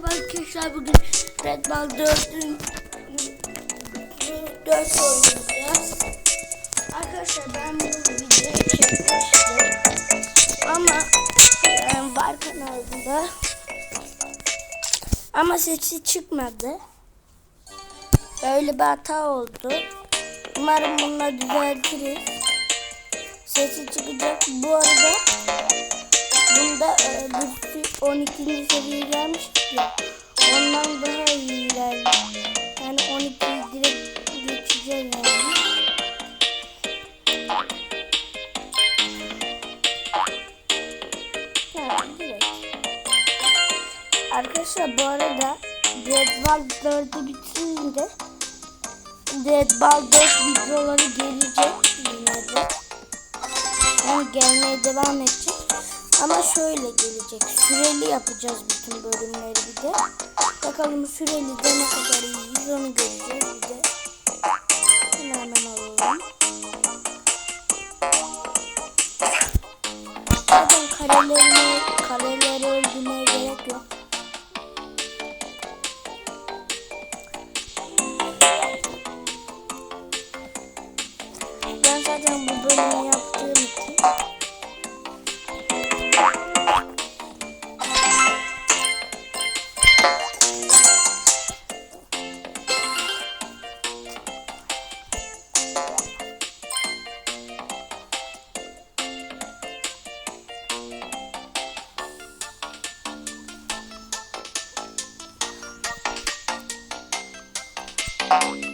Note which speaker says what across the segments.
Speaker 1: Merhaba arkadaşlar bugün Red Ball 4'ün 4 oynayacağız. Arkadaşlar ben bu videoyu çekmiştim. Ama yani var kanalında. Ama sesi çıkmadı. Böyle bir hata oldu. Umarım bununla düzeltiriz. Sesi çıkacak. Bu arada bunda e, bir 12. seviye gelmiştik ya. Ondan daha iyi ilerliyor. Yani 12'yi direkt geçeceğiz yani. Yani direkt. Arkadaşlar bu arada Dead Ball 4'ü bitirince Dead Ball 4 videoları gelecek. Yani gelmeye devam edecek. Ama şöyle gelecek. Süreli yapacağız bütün bölümleri bir de. Bakalım süreli de ne kadar iyiyiz onu göreceğiz Oh,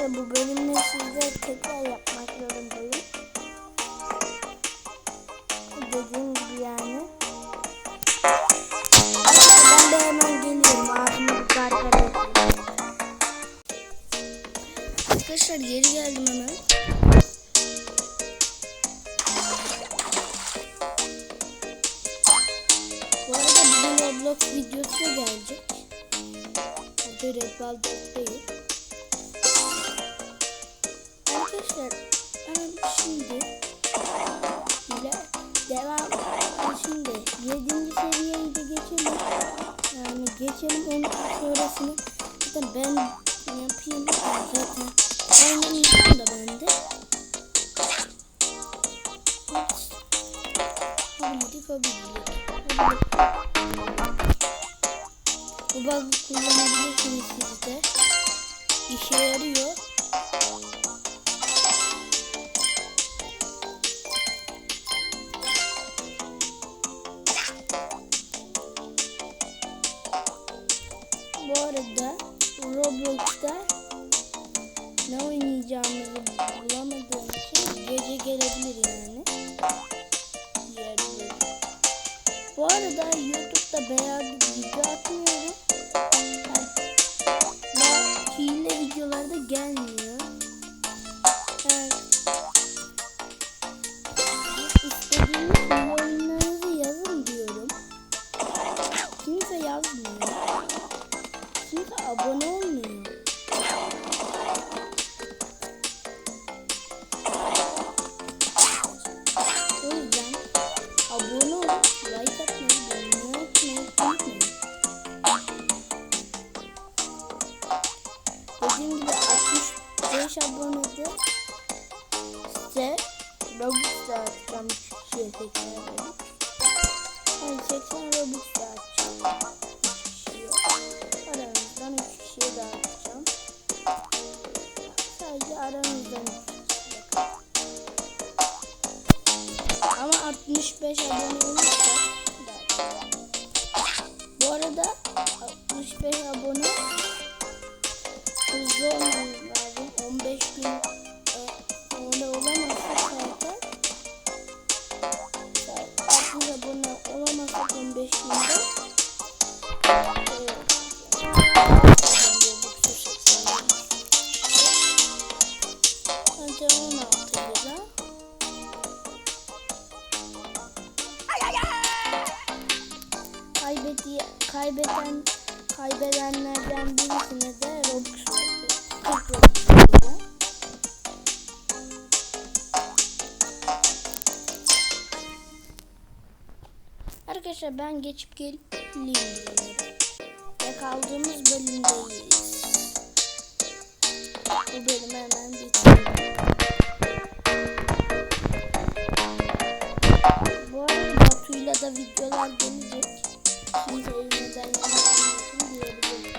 Speaker 1: Arkadaşlar bu bölümleri sizde tekrar yapmak zorundayım. Dediğim gibi yani. Ben de hemen geliyorum. Bir arkada. Arkadaşlar geri geldim hemen. Bu arada bugün Roblox videosu gelecek. Hadi Red Ball 4 değil. Arkadaşlar ben şimdi ile devam şimdi 7. seviyeyi de geçelim. Yani geçelim onun sonrasını zaten ben yapayım zaten oynamayacağım da ben de. Hadi hobi Bu bug'ı kullanabilirsiniz siz de. İşe yarıyor. Bu arada Roblox'ta ne oynayacağımızı bulamadığım için gece gelebilir yani. Bu arada YouTube'da bir video atmıyorum. 65 abone olursa bu arada Kaybedi kaybeden kaybedenlerden birisine de Robux 40 Robux veriyor. Arkadaşlar ben geçip buraları. Ve kaldığımız bölümdeyiz. Bu bölümü hemen bitirelim. Bu arada Batu'yla da videolar gelecek. Şimdi elimden yanılmıyorsun diyebilirim.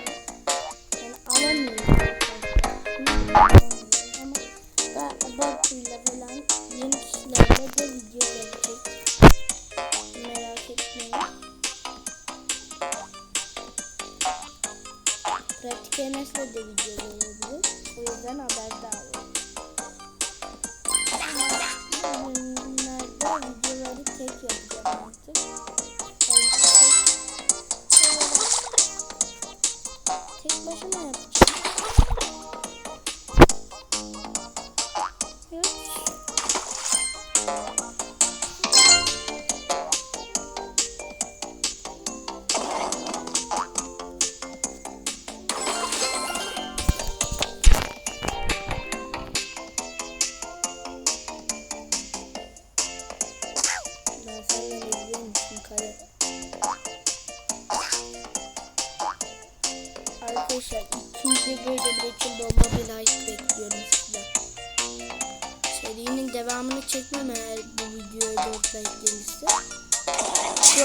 Speaker 1: Yani alamıyorum. Ama etmeyin. Pratik Enes'le de video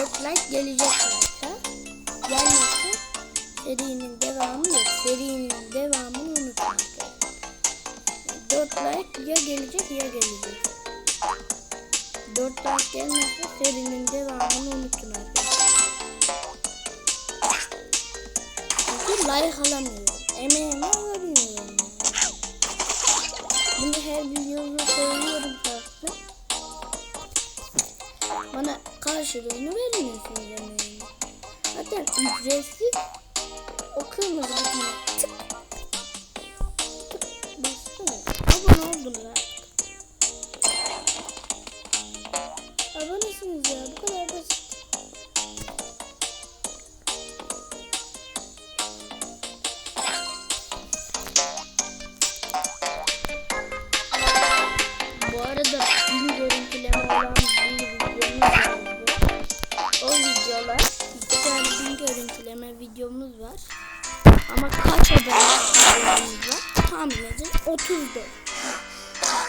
Speaker 1: 4 like gelecek zaten. Gelmezse serinin devamı yok. Serinin devamını arkadaşlar. 4 like ya gelecek ya gelecek. 4 like gelmezse serinin devamını unutun arkadaşlar. Çünkü like alamıyorum. Emeğimi alamıyorum. Bunu her videoda karşılığını vermiyorsunuz emeğimi. Zaten ücretsiz o kırmızı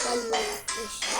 Speaker 1: Galiba 35.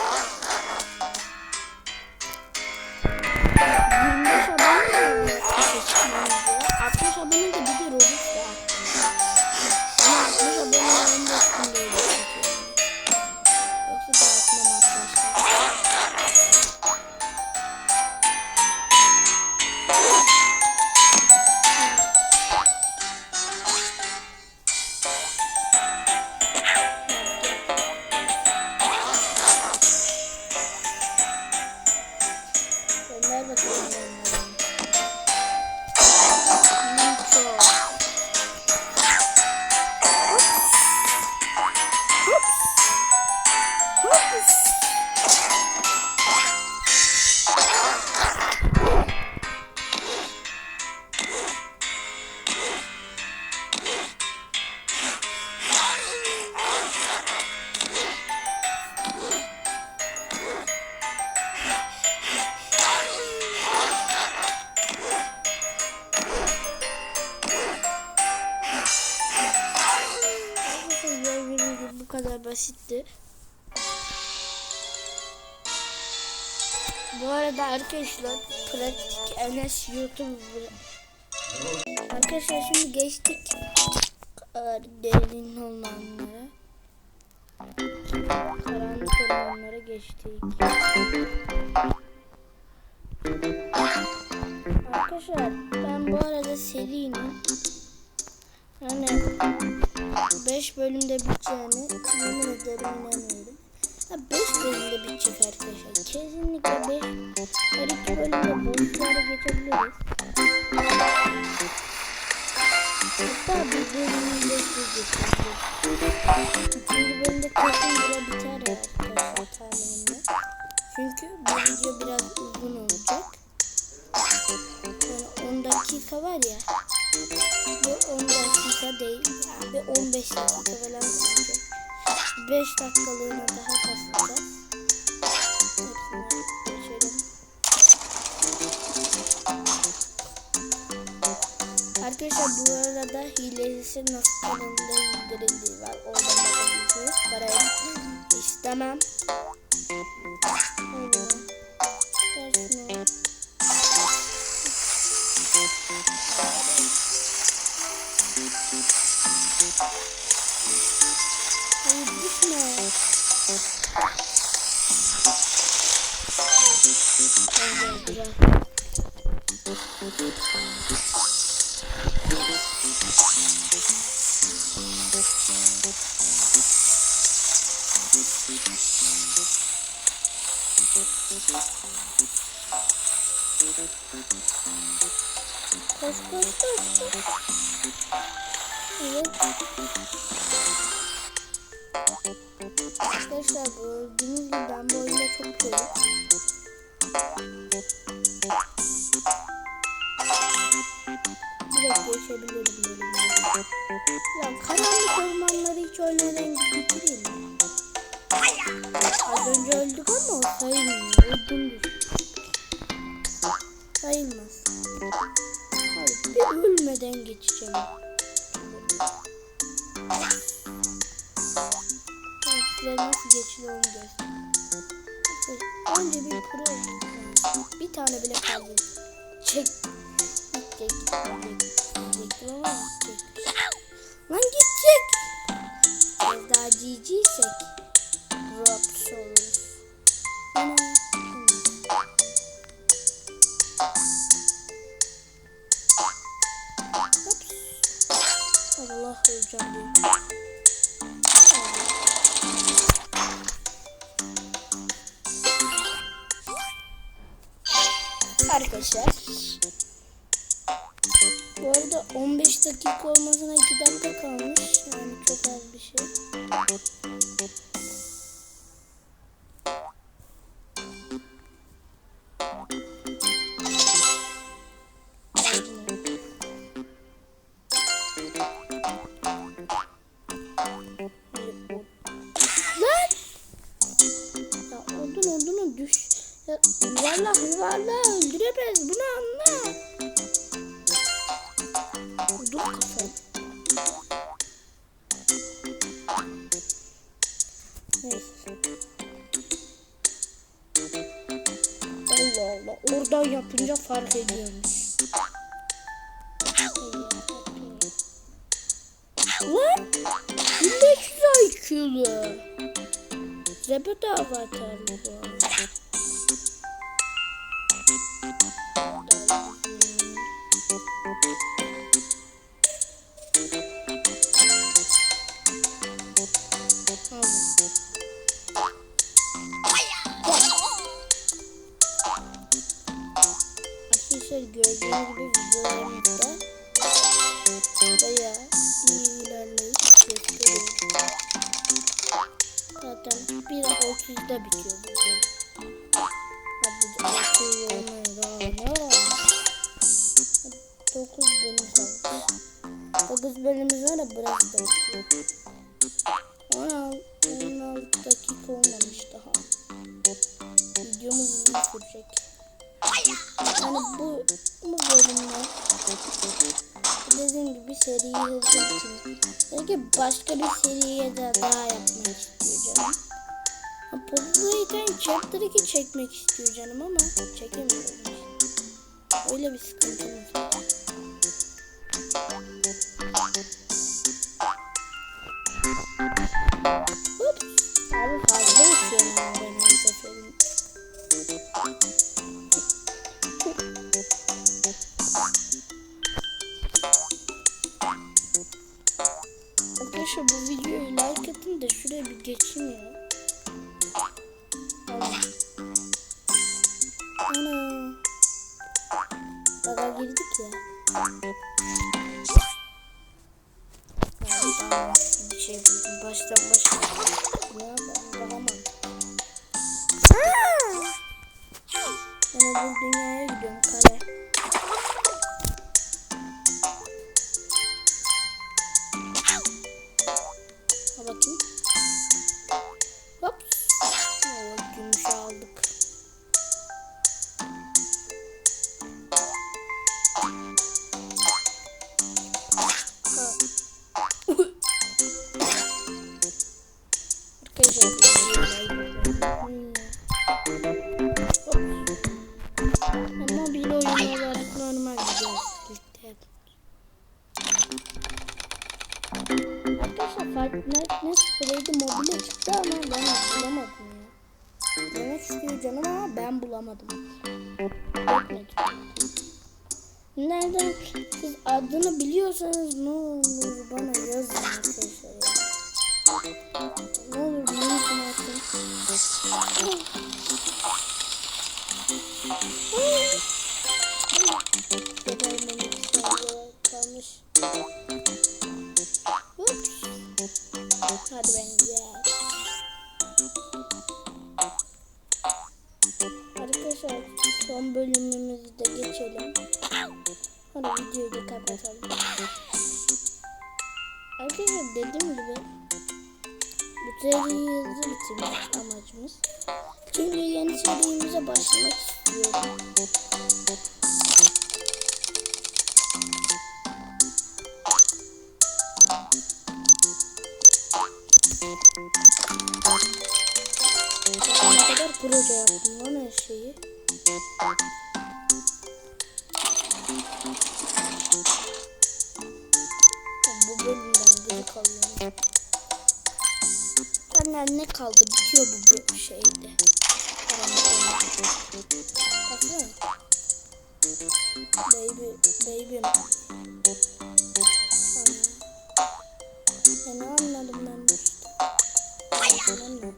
Speaker 1: Gönder bakalım kadar basitti. Bu arada arkadaşlar pratik Enes YouTube Arkadaşlar şimdi geçtik derin olanlara. Karanlık olanlara geçtik. Arkadaşlar ben bu arada serinin yani 5 bölümde biteceğini yemin ederim inanıyorum. 5 bölümde bitecek arkadaşlar. Kesinlikle 5 her iki bölümde boşlara geçebiliriz. Hatta bir bölümde siz geçebiliriz. Üçüncü bölümde kesin bile biter ya arkadaşlar. Çünkü bu video biraz uzun olacak. Yani 10 dakika var ya. Bu 10 dakika değil. Yani 15 dakika falan olacak. 5 dakikalığına daha kasacağız. Arkadaşlar bu arada hilesi nasıl kanalında indirildiği var. Oradan bakabilirsiniz. Parayı istemem. Koş koş koş. Evet. Arkadaşlar gördüğünüz gibi ben bu oyunda çok kötüyüm. Direkt geçebilirim bölümleri. Ya karanlık ormanları hiç ölmeden bitireyim? Az önce öldük ama o sayılmıyor. O Bir ölmeden geçeceğim. Size nasıl geçiyor onu göstereyim. Önce bir pro Bir tane bile kaldı. Çek. Gidecek. Gidecek ama gidecek. Lan gidecek. Biraz daha GG'sek. Drops oluruz. Ana. Arkadaşlar. Bu arada 15 dakika olmasına 2 dakika kalmış. Yani çok az bir şey. Yapınca fark ediyormuş. Lan! 1500 IQ'lu. Zebet avatarlı bu 9 bölümümüz var da burası da bitiyor. 16, 16 dakika olmamış daha. Videomuz uzun sürecek. Yani bu, bu bölümde dediğim gibi seriyi hızlı bitirmek. Belki başka bir seriye de daha yapmak istiyor canım. Ha, Populate'den Chapter 2 çekmek istiyor canım ama çekemiyorum. Öyle bir sıkıntımız var. Thank you. bir şey buldum. Baştan başa. Ya ben bakamam. Yani bu dünyaya gidiyorum. Ne kadar proje yaptım lan her şeyi. Bu bölümden geri kalıyorum. Benden ne kaldı? Bitiyor bu şeyde. Baby, baby. Ben anladım ben bu işte. Anladım.